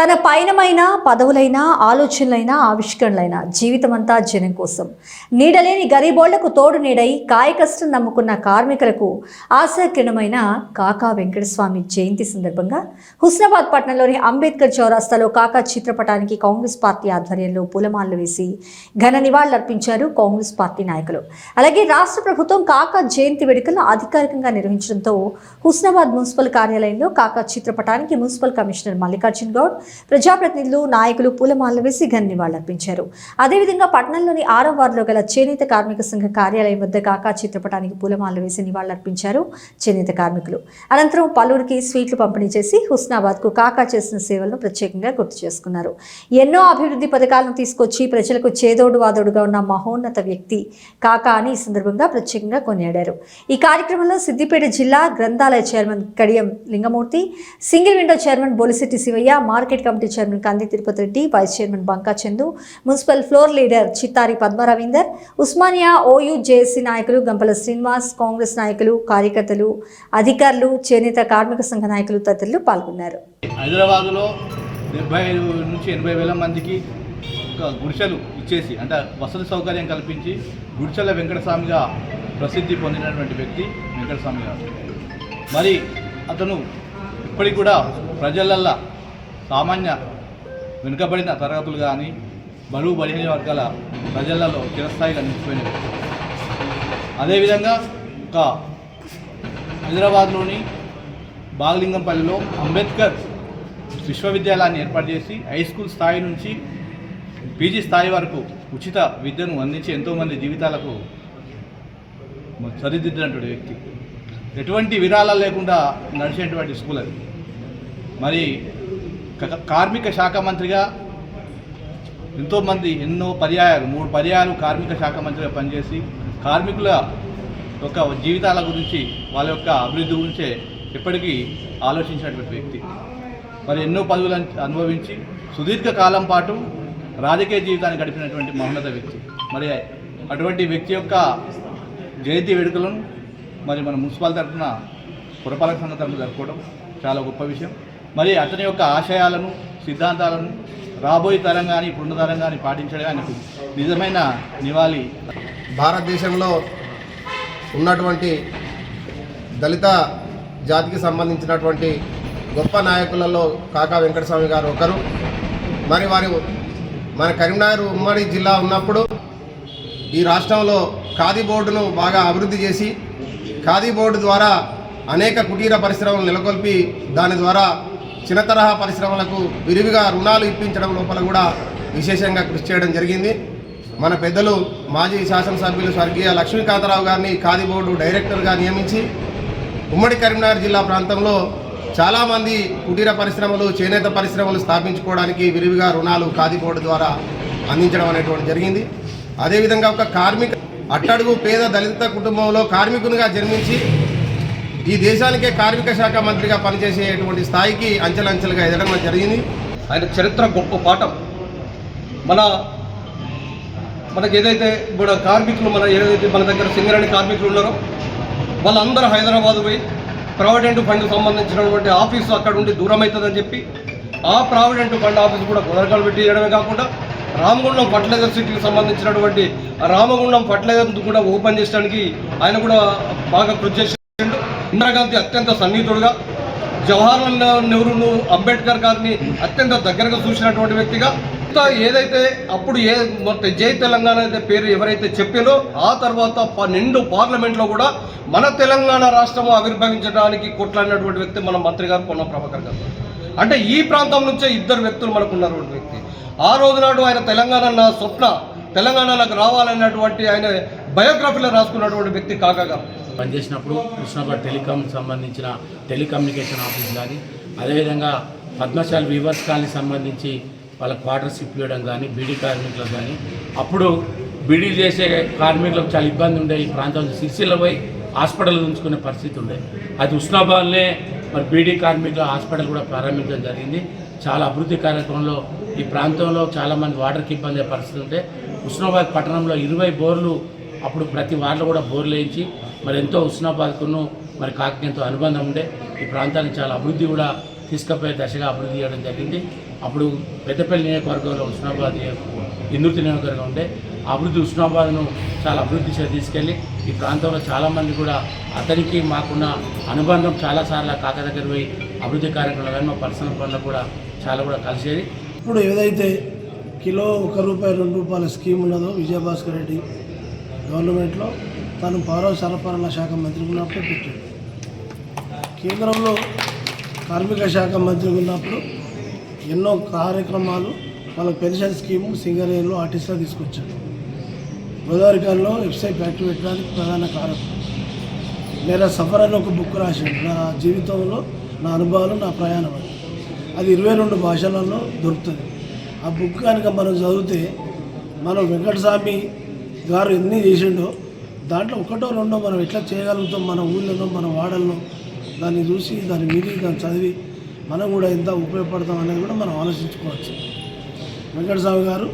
తన పయనమైన పదవులైన ఆలోచనలైన ఆవిష్కరణలైన జీవితమంతా జనం కోసం. నీడలేని గరీబోళ్ళకు తోడు నీడై కాయకష్టం నమ్ముకున్న కార్మికులకు ఆశాకిరణమైన కాకా వెంకటస్వామి జయంతి సందర్భంగా హుస్నాబాద్ పట్టణంలోని అంబేద్కర్ చౌరాస్తాలో కాకా చిత్రపటానికి కాంగ్రెస్ పార్టీ ఆధ్వర్యంలో పూలమాలలు వేసి ఘన నివాళులర్పించారు కాంగ్రెస్ పార్టీ నాయకులు. అలాగే రాష్ట్ర ప్రభుత్వం కాకా జయంతి వేడుకలను అధికారికంగా నిర్వహించడంతో హుస్నాబాద్ మున్సిపల్ కార్యాలయంలో కాకా చిత్రపటానికి మున్సిపల్ కమిషనర్ మల్లికార్జున్ గౌడ్ ప్రజాప్రతినిధులు నాయకులు పూలమాలలు వేసి ఘన నివాళులర్పించారు అదేవిధంగా పట్టణంలోని ఆరో వార్డులో గల చేనేత కార్మిక సంఘ కార్యాలయం వద్ద కాకా చిత్రపటానికి పూలమాలలు వేసి నివాళులర్పించారు చేనేత కార్మికులు. అనంతరం పలువురికి స్వీట్లు పంపిణీ చేసి హుస్నాబాద్కు కాకా చేసిన సేవలను ప్రత్యేకంగా గుర్తు చేసుకున్నారు. ఎన్నో అభివృద్ధి పథకాలను తీసుకొచ్చి ప్రజలకు చేదోడు వాదోడుగా ఉన్న మహోన్నత వ్యక్తి కాకా అని ఈ సందర్భంగా ప్రత్యేకంగా కొనియాడారు. ఈ కార్యక్రమంలో సిద్దిపేట జిల్లా గ్రంథాలయ chairman Kadiyam Lingamurthy single window chairman Bolisetti Shivaiah market committee chairman Kandi Tirupati Reddy vice chairman Banka Chandu municipal floor leader Chittari Padma Ravinder Osmania OU JAC నాయకులు గంపల శ్రీనివాస్ కాంగ్రెస్ నాయకులు కార్యకర్తలు అధికారులు చేనేత కార్మిక సంఘ నాయకులు తదితరులు పాల్గొన్నారు. హైదరాబాద్లో డెబ్బై ఐదు నుంచి ఎనభై వేల మందికి ఒక గుడిసెలు ఇచ్చేసి అంటే వసతి సౌకర్యం కల్పించి గుడిసెల వెంకటస్వామిగా ప్రసిద్ధి పొందినటువంటి వ్యక్తి వెంకటస్వామి గారు. మరి అతను ఇప్పటికి కూడా ప్రజలల్లా సామాన్య వెనుకబడిన తరగతులు కానీ బరువు బలహీన వర్గాల ప్రజలలో చిరస్థాయిగా నిలిచిపోయినవి అదేవిధంగా ఒక హైదరాబాద్లోని బాగలింగంపల్లిలో అంబేద్కర్ విశ్వవిద్యాలయాన్ని ఏర్పాటు చేసి హై స్కూల్ స్థాయి నుంచి పీజీ స్థాయి వరకు ఉచిత విద్యను అందించి ఎంతోమంది జీవితాలకు సరిదిద్దినటువంటి వ్యక్తి. ఎటువంటి విరాళాలు లేకుండా నడిచేటువంటి స్కూల్ అది. మరి కార్మిక శాఖ మంత్రిగా ఎంతోమంది ఎన్నో పర్యాయాలు మూడు పర్యాయాలు కార్మిక శాఖ మంత్రిగా పనిచేసి కార్మికుల యొక్క జీవితాల గురించి వాళ్ళ యొక్క అభివృద్ధి గురించే ఎప్పటికీ ఆలోచించినటువంటి వ్యక్తి. మరి ఎన్నో పదవులు అనుభవించి సుదీర్ఘ కాలం పాటు రాజకీయ జీవితాన్ని గడిపినటువంటి మహోన్నత వ్యక్తి. మరి అటువంటి వ్యక్తి యొక్క జయంతి వేడుకలను మరి మన మున్సిపల్ తరఫున పురపాలక సంఘ తరఫున జరుపుకోవడం చాలా గొప్ప విషయం. మరి అతని యొక్క ఆశయాలను సిద్ధాంతాలను రాబోయే తరం కానీ ఇప్పుడున్న తరం కానీ పాటించడం ఆయనకు నిజమైన నివాళి. భారతదేశంలో ఉన్నటువంటి దళిత జాతికి సంబంధించినటువంటి గొప్ప నాయకులలో కాకా వెంకటస్వామి గారు ఒకరు. మరి వారి మన కరీంనగర్ ఉమ్మడి జిల్లా ఉన్నప్పుడు ఈ రాష్ట్రంలో ఖాదీ బోర్డును బాగా అభివృద్ధి చేసి ఖాదీ బోర్డు ద్వారా అనేక కుటీర పరిశ్రమలు నెలకొల్పి దాని ద్వారా చిన్న తరహా పరిశ్రమలకు విరివిగా రుణాలు ఇప్పించడం లోపల కూడా విశేషంగా కృషి చేయడం జరిగింది. మన పెద్దలు మాజీ శాసనసభ్యులు స్వర్గీయ లక్ష్మీకాంతరావు గారిని ఖాదీ బోర్డు డైరెక్టర్గా నియమించి ఉమ్మడి కరీంనగర్ జిల్లా ప్రాంతంలో చాలామంది కుటీర పరిశ్రమలు చేనేత పరిశ్రమలు స్థాపించుకోవడానికి విరివిగా రుణాలు ఖాదీ బోర్డు ద్వారా అందించడం అనేటువంటి జరిగింది. అదేవిధంగా ఒక కార్మిక అట్టడుగు పేద దళిత కుటుంబంలో కార్మికునిగా జన్మించి ఈ దేశానికే కార్మిక శాఖ మంత్రిగా పనిచేసేటువంటి స్థాయికి అంచెలంచెలుగా ఎదగడం జరిగింది. ఆయన చరిత్ర గొప్ప పాఠం. మన మనకి ఏదైతే ఇప్పుడు కార్మికులు మన ఏదైతే మన దగ్గర సింగరేణి కార్మికులు ఉన్నారో వాళ్ళందరూ హైదరాబాద్ పోయి ప్రావిడెంట్ ఫండ్ సంబంధించినటువంటి ఆఫీసు అక్కడ ఉండి దూరం అవుతుందని చెప్పి ఆ ప్రావిడెంట్ ఫండ్ ఆఫీస్ కూడా కుదరకాలు పెట్టి చేయడమే కాకుండా రామగుండం ఫర్టిలైజర్ సిటీకి సంబంధించినటువంటి రామగుండం ఫర్టిలైజర్ కూడా ఓపెన్ చేయడానికి ఆయన కూడా బాగా కృషి చేసిండు. ఇందిరాగాంధీ అత్యంత సన్నిహితుడుగా జవహర్లాల్ నెహ్రూను అంబేద్కర్ గారిని అత్యంత దగ్గరగా చూసినటువంటి వ్యక్తిగా ఏదైతే అప్పుడు ఏ మొత్తం జై తెలంగాణ అయితే పేరు ఎవరైతే చెప్పారో ఆ తర్వాత ప- నిండు పార్లమెంట్లో కూడా మన తెలంగాణ రాష్ట్రము ఆవిర్భవించడానికి కొట్లాడినటువంటి వ్యక్తి మన మంత్రి గారు పొన్న ప్రభాకర్ గారు. అంటే ఈ ప్రాంతం నుంచే ఇద్దరు వ్యక్తులు మనకు ఉన్నటువంటి వ్యక్తి. ఆ రోజు నాడు ఆయన తెలంగాణ నా స్వప్న తెలంగాణ నాకు రావాలన్నటువంటి ఆయన బయోగ్రఫీలో రాసుకున్నటువంటి వ్యక్తి కాకా పనిచేసినప్పుడు కృష్ణాబాద్ టెలికాం సంబంధించిన టెలికమ్యూనికేషన్ ఆఫీస్ కానీ అదేవిధంగా పద్మశాల వీవర్స్ కాలనీ సంబంధించి వాళ్ళ క్వార్టర్స్ ఇప్పించడం కానీ బీడీ కార్మికులకు కానీ అప్పుడు బీడీ చేసే కార్మికులకు చాలా ఇబ్బంది ఉండే ఈ ప్రాంతం. సిరిసిల్ల పోయి హాస్పిటల్ ఉంచుకునే పరిస్థితి ఉండే. అది ఉస్నాబాద్నే మరి బీడీ కార్మికుల హాస్పిటల్ కూడా ప్రారంభించడం జరిగింది. చాలా అభివృద్ధి కార్యక్రమంలో ఈ ప్రాంతంలో చాలామంది వాటర్కి ఇబ్బంది అయ్యే పరిస్థితి ఉంటే ఉస్నాబాద్ పట్టణంలో ఇరవై బోర్లు అప్పుడు ప్రతి వార్డులో కూడా బోర్లు వేయించి మరి ఎంతో ఉస్నాబాద్కును మరి కాకి ఎంతో అనుబంధం ఉండే ఈ ప్రాంతానికి చాలా అభివృద్ధి కూడా తీసుకుపోయే దశగా అభివృద్ధి చేయడం జరిగింది. అప్పుడు పెద్దపల్లి నియోజకవర్గంలో ఉస్నాబాద్ ఇందుర్తి నియోజకవర్గం ఉండే అభివృద్ధి ఉస్నాబాద్ను చాలా అభివృద్ధి చేసి తీసుకెళ్ళి ఈ ప్రాంతంలో చాలామంది కూడా అతనికి మాకున్న అనుబంధం చాలాసార్లు కాక దగ్గర పోయి అభివృద్ధి కార్యక్రమాలు కానీ మా పర్సనల్ పనులు కూడా చాలా కూడా కలిసేది. ఇప్పుడు ఏదైతే కిలో ఒక రూపాయి రెండు రూపాయల స్కీమ్ ఉన్నదో విజయభాస్కర్ రెడ్డి గవర్నమెంట్లో తను పౌర సరఫరాల శాఖ మంత్రి ఉన్నప్పుడు పెట్టాడు. కేంద్రంలో కార్మిక శాఖ మంత్రి ఉన్నప్పుడు ఎన్నో కార్యక్రమాలు వాళ్ళ పెన్షన్ స్కీము సింగరేణిలో ఆర్టిస్ట్లో తీసుకొచ్చాడు గోదావరికాల్లో వెబ్సైట్ ఫ్యాక్టరీ పెట్టడానికి ప్రధాన కారణం. నేను సఫర్ అని ఒక బుక్ రాశాను నా జీవితంలో నా అనుభవాలు నా ప్రయాణం అని అది ఇరవై రెండు భాషలలో దొరుకుతుంది. ఆ బుక్ కనుక మనం చదివితే మనం వెంకటస్వామి గారు ఎన్ని చేసిండో దాంట్లో ఒకటో రెండో మనం ఎట్లా చేయగలుగుతాం మన ఊళ్ళలో మన వాడల్లో దాన్ని చూసి దాన్ని మిగి దాన్ని చదివి మనం కూడా ఎంత ఉపయోగపడతాం అనేది కూడా మనం ఆలోచించుకోవచ్చు. వెంకటస్వామి గారు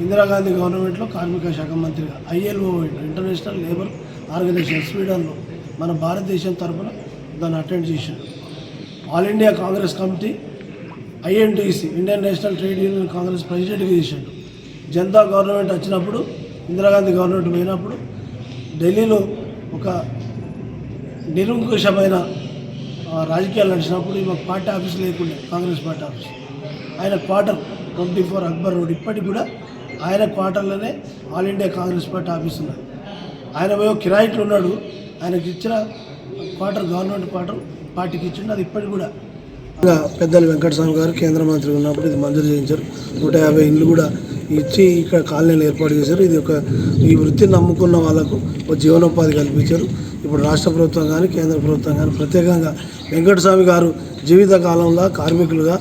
ఇందిరాగాంధీ గవర్నమెంట్లో కార్మిక శాఖ మంత్రిగా ఐఎల్ఓ ఇంటర్నేషనల్ లేబర్ ఆర్గనైజేషన్ స్వీడన్లో మన భారతదేశం తరఫున దాన్ని అటెండ్ చేశాడు all India Congress committee INTUC Indian national trade union Congress ప్రెసిడెంట్గా చేశాడు జనతా గవర్నమెంట్ వచ్చినప్పుడు ఇందిరాగాంధీ గవర్నమెంట్ పోయినప్పుడు ఢిల్లీలో ఒక నిరంకుశమైన రాజకీయాలు నడిచినప్పుడు మాకు పార్టీ ఆఫీస్ లేకుండే కాంగ్రెస్ పార్టీ ఆఫీస్. ఆయన quarter twenty four Akbar road ఇప్పటికి కూడా ఆయన క్వార్టర్లోనే all India Congress party office ఉన్నది. ఆయన పోయో కిరాయిట్లు ఉన్నాడు ఆయనకి ఇచ్చిన క్వార్టర్ గవర్నమెంట్ క్వార్టర్ పార్టీకి ఇచ్చిండు అది ఇప్పటికి కూడా పెద్దలు వెంకటస్వామి గారు కేంద్ర మంత్రి ఉన్నప్పుడు ఇది మంజూరు చేయించారు. నూట యాభై ఇండ్లు కూడా ఇచ్చి ఇక్కడ కాలనీలు ఏర్పాటు చేశారు. ఇది ఒక ఈ వృత్తిని నమ్ముకున్న వాళ్ళకు ఒక జీవనోపాధి కల్పించారు. ఇప్పుడు రాష్ట్ర ప్రభుత్వం కానీ కేంద్ర ప్రభుత్వం కానీ ప్రత్యేకంగా వెంకటస్వామి గారు జీవిత కాలంలో కార్మికులుగా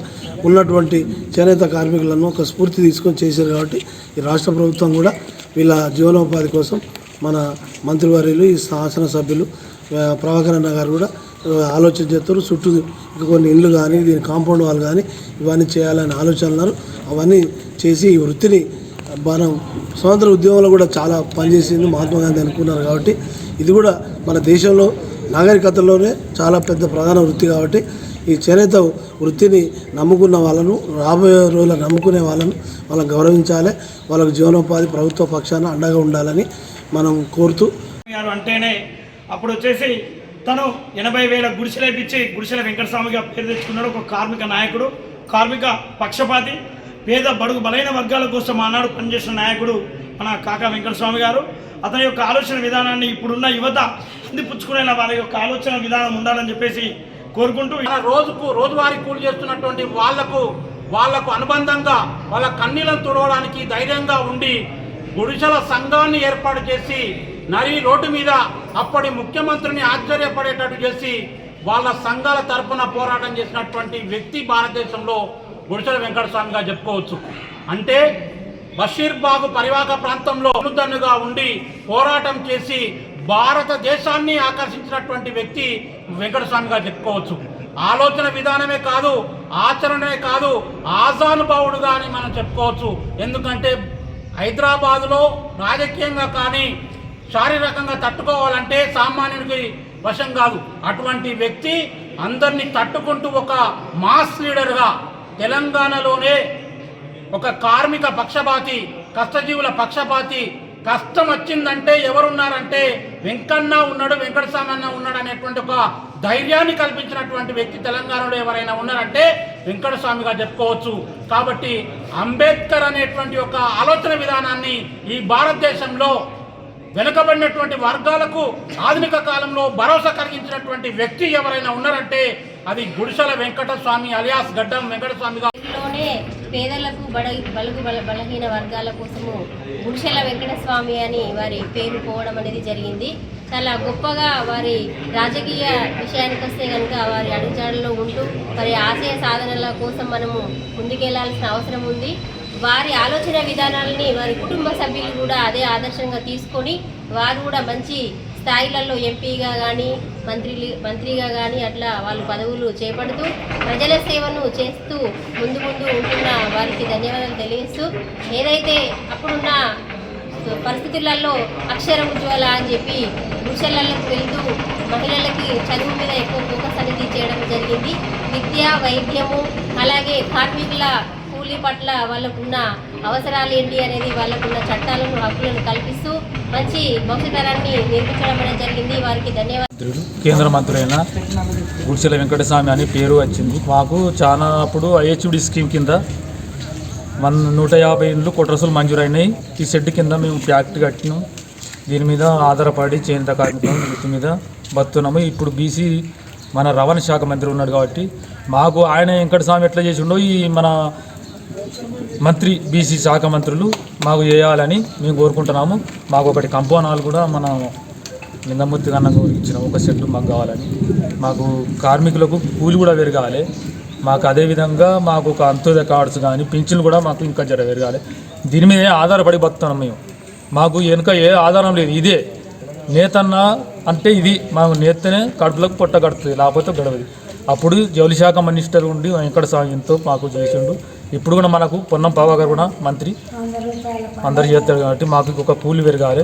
ఉన్నటువంటి చేనేత కార్మికులను ఒక స్ఫూర్తి తీసుకొని చేశారు కాబట్టి ఈ రాష్ట్ర ప్రభుత్వం కూడా వీళ్ళ జీవనోపాధి కోసం మన మంత్రివర్యులు ఈ శాసనసభ్యులు సభ్యులు ప్రభాకర్ అన్న గారు కూడా ఆలోచన చేస్తారు. చుట్టూ కొన్ని ఇండ్లు కానీ దీని కాంపౌండ్ వాళ్ళు కానీ ఇవన్నీ చేయాలని ఆలోచనలు అవన్నీ చేసి ఈ వృత్తిని మనం స్వతంత్ర ఉద్యమంలో కూడా చాలా పనిచేసింది మహాత్మా గాంధీ అనుకున్నారు కాబట్టి ఇది కూడా మన దేశంలో నాగరికతలోనే చాలా పెద్ద ప్రధాన వృత్తి కాబట్టి ఈ చేనేత వృత్తిని నమ్ముకున్న వాళ్ళను రాబోయే రోజుల నమ్ముకునే వాళ్ళను వాళ్ళని గౌరవించాలి. వాళ్ళకు జీవనోపాధి ప్రభుత్వ పక్షాన అండగా ఉండాలని మనం కోరుతూ అంటేనే అప్పుడు వచ్చేసి తను ఎనభై వేల గుడిసెలేపించి గుడిసెల వెంకటస్వామిగా పేరు తెచ్చుకున్నాడు. ఒక కార్మిక నాయకుడు కార్మిక పక్షపాతి పేద బడుగు బలైన వర్గాల కోసం ఆనాడు పనిచేసిన నాయకుడు మన కాకా వెంకటస్వామి గారు. అతని యొక్క ఆలోచన విధానాన్ని ఇప్పుడున్న యువత అందిపుచ్చుకునేలా వారి యొక్క ఆలోచన విధానం ఉండాలని చెప్పేసి కోరుకుంటూ రోజుకు రోజువారీ కూలి చేస్తున్నటువంటి వాళ్ళకు వాళ్ళకు అనుబంధంగా వాళ్ళ కన్నీలను తుడవడానికి ధైర్యంగా ఉండి గుడిసెల సంఘాన్ని ఏర్పాటు చేసి నరి రోడ్డు మీద అప్పటి ముఖ్యమంత్రిని ఆశ్చర్యపడేటట్టు చేసి వాళ్ళ సంఘాల తరపున పోరాటం చేసినటువంటి వ్యక్తి భారతదేశంలో గుడిసెల వెంకటస్వామిగా చెప్పుకోవచ్చు. అంటే బషీర్బాగు పరివాహక ప్రాంతంలో అనుదన్నుగా ఉండి పోరాటం చేసి భారతదేశాన్ని ఆకర్షించినటువంటి వ్యక్తి వెంకటస్వామిగా చెప్పుకోవచ్చు. ఆలోచన విధానమే కాదు ఆచరణే కాదు ఆజానుభావుడుగా అని మనం చెప్పుకోవచ్చు. ఎందుకంటే హైదరాబాదులో రాజకీయంగా కానీ శారీరకంగా తట్టుకోవాలంటే సామాన్యుడికి వశం కాదు. అటువంటి వ్యక్తి అందరినీ తట్టుకుంటూ ఒక మాస్ లీడర్గా తెలంగాణలోనే ఒక కార్మిక పక్షపాతి కష్టజీవుల పక్షపాతి కష్టం వచ్చిందంటే ఎవరున్నారంటే వెంకన్న ఉన్నాడు వెంకటస్వామన్న ఉన్నాడు అనేటువంటి ఒక ధైర్యాన్ని కల్పించినటువంటి వ్యక్తి తెలంగాణలో ఎవరైనా ఉన్నారంటే వెంకటస్వామిగా చెప్పుకోవచ్చు. కాబట్టి అంబేద్కర్ అనేటువంటి ఒక ఆలోచన విధానాన్ని ఈ భారతదేశంలో వెనుకబడినటువంటి వర్గాలకు ఆధునిక కాలంలో భరోసా కలిగించినటువంటి వ్యక్తి ఎవరైనా ఉన్నారంటే అది గుడిసెల వెంకటస్వామి అలియాస్ గడ్డం వెంకటస్వామిగా లోనే పేదలకు బడ బలుగు బల బలహీన వర్గాల కోసము గుడిసెల వెంకటస్వామి అని వారి పేరు పోవడం అనేది జరిగింది. చాలా గొప్పగా వారి రాజకీయ విషయానికి వస్తే కనుక వారి అడుగుజాడల్లో ఉంటూ వారి ఆశయ సాధనల కోసం మనము ముందుకెళ్ళాల్సిన అవసరం ఉంది. వారి ఆలోచన విధానాలని వారి కుటుంబ సభ్యులు కూడా అదే ఆదర్శంగా తీసుకొని వారు కూడా మంచి స్థాయిలలో ఎంపీగా కానీ మంత్రి మంత్రిగా కానీ అట్లా వాళ్ళు పదవులు చేపడుతూ ప్రజల సేవను చేస్తూ ముందు ముందు ఉంటున్న వారికి ధన్యవాదాలు తెలియస్తూ ఏదైతే అప్పుడున్న పరిస్థితులలో అక్షర ఉజ్వల అని చెప్పి గుడిసెలలకు వెళ్తూ మహిళలకి చదువు మీద ఎక్కువ ఫోకస్ అనేది చేయడం జరిగింది. విద్య వైద్యము అలాగే కార్మికుల కూలీ పట్ల వాళ్ళకున్న అవసరాలు ఏంటి అనేది వాళ్ళకున్న చట్టాలను హక్కులను కల్పిస్తూ మంచి భవిష్యత్తరాన్ని నిర్మించడం అనేది జరిగింది. వారికి ధన్యవాదాలు. మంత్రులు కేంద్ర మంత్రులైన గుడిసెల వెంకటస్వామి అని పేరు వచ్చింది. మాకు చాలా అప్పుడు ఐహెచ్డి స్కీమ్ కింద వన్ నూట యాభై ఇండ్లు కొట్రసులు మంజూరైనాయి. ఈ షెడ్ కింద మేము ఫ్యాక్టరీ కట్టినాం. దీని మీద ఆధారపడి చేనేత కార్మికులు వీటి మీద బతున్నాము. ఇప్పుడు బీసీ మన రవాణా శాఖ మంత్రి ఉన్నాడు కాబట్టి మాకు ఆయన వెంకటస్వామి ఎట్లా చేసిండో ఈ మన మంత్రి బీసీ శాఖ మంత్రులు మాకు చేయాలని మేము కోరుకుంటున్నాము. మాకు ఒకటి కంపోనాలు కూడా మన నిందమూర్తి కన్నకు ఇచ్చిన ఒక సెట్ మాకు కావాలని. మాకు కార్మికులకు కూలి కూడా పెరగాలి. మాకు అదేవిధంగా మాకు ఒక అంత్యోదయ కార్డ్స్ కానీ పింఛన్లు కూడా మాకు ఇంకా జర పెరగాలి. దీని మీద ఆధారపడి బతున్నాం మేము? మాకు వెనుక ఏ ఆధారం లేదు. ఇదే నేతన్న అంటే ఇది. మాకు నేతనే కడుపులకు పొట్ట కడుతుంది లేకపోతే గడవది. అప్పుడు జౌలి శాఖ మినిస్టర్ ఉండి వెంకట సాగింతో మాకు చేసిండు. ఇప్పుడు కూడా మనకు పొన్నం పావా గారు కూడా మంత్రి అందరు చేస్తారు కాబట్టి మాకు ఒక కూలి పెరగాలి.